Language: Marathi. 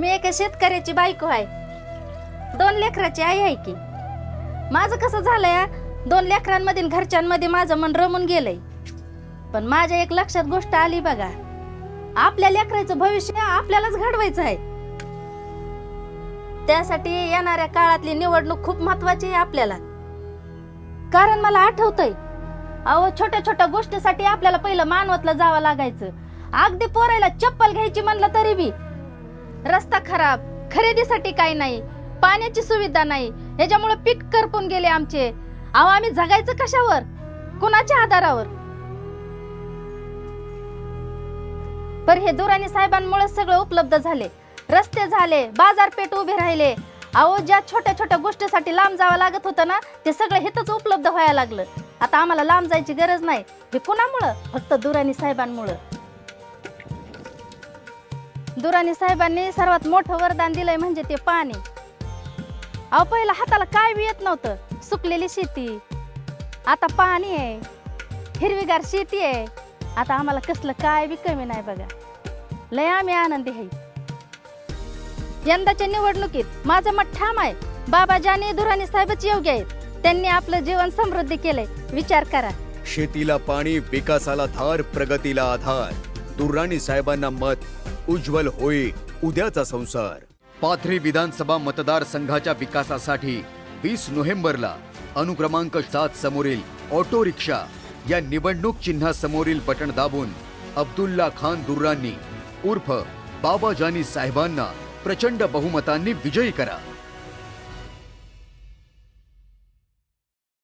मी एका शेतकऱ्याची बायको आहे. दोन लेकराची आई आहे की. माझं कसं झालंय दोन लेकरांमध्ये आणि घरच्यांमध्ये माझं मन रमून गेलंय. पण माझ्या एक लक्षात गोष्ट आली बघा. आपल्या लेकराचं भविष्य आपल्यालाच घडवायचं आहे. त्यासाठी येणाऱ्या काळातली निवडणूक खूप महत्वाची आहे आपल्याला. कारण मला आठवतंय अहो छोट्या छोट्या गोष्टीसाठी आपल्याला पहिलं मानवतला जावं लागायचं. अगदी पोरायला चप्पल घ्यायची म्हणलं तरी बी रस्ता खराब खरेदीसाठी काही नाही पाण्याची सुविधा नाही याच्यामुळे पीक करपून गेले आमचे. अहो आम्ही जगायचं कशावर? कुणाच्या आधारावर? पर हे दुराणी साहेबांमुळे सगळं उपलब्ध झाले. रस्ते झाले बाजारपेठ उभे राहिले. अहो ज्या छोट्या छोट्या गोष्टीसाठी लांब जावं लागत होतं ना ते सगळं हिथंच उपलब्ध व्हायला लागलं. आता आम्हाला लांब जायची गरज नाही. हे कुणामुळं? फक्त दुराणी साहेबांमुळं. दुराणी साहेबांनी सर्वात मोठं वरदान दिलंय म्हणजे ते पाणी. अहो पहिला हाताला काय बी येत नव्हतं. सुकलेली शेती. आता पाणी आहे. हिरवीगार शेती आहे. आता आम्हाला कसलं काय बी कमी नाही बघा. लय आम्ही आनंदी आहे. यंदाच्या निवडणुकीत माझं मत ठाम आहे. बाबा जानी दुराणी साहेबच योग्य आहेत. त्यांनी आपलं जीवन समृद्धी केलंय. विचार करा. शेतीला पाणी विकासाला धार प्रगतीला आधार. दुर्राणी साहेबांना मत उज्ज्वल होई उद्याचा संसार. पाथरी विधानसभा मतदारसंघाच्या विकासासाठी वीस नोव्हेंबरला अनुक्रमांक सात समोरील ऑटो रिक्षा या निवडणूक चिन्हासमोरील बटण दाबून अब्दुल्ला खान दुर्रांनी उर्फ बाबा जानी साहेबांना प्रचंड बहुमतांनी विजयी करा.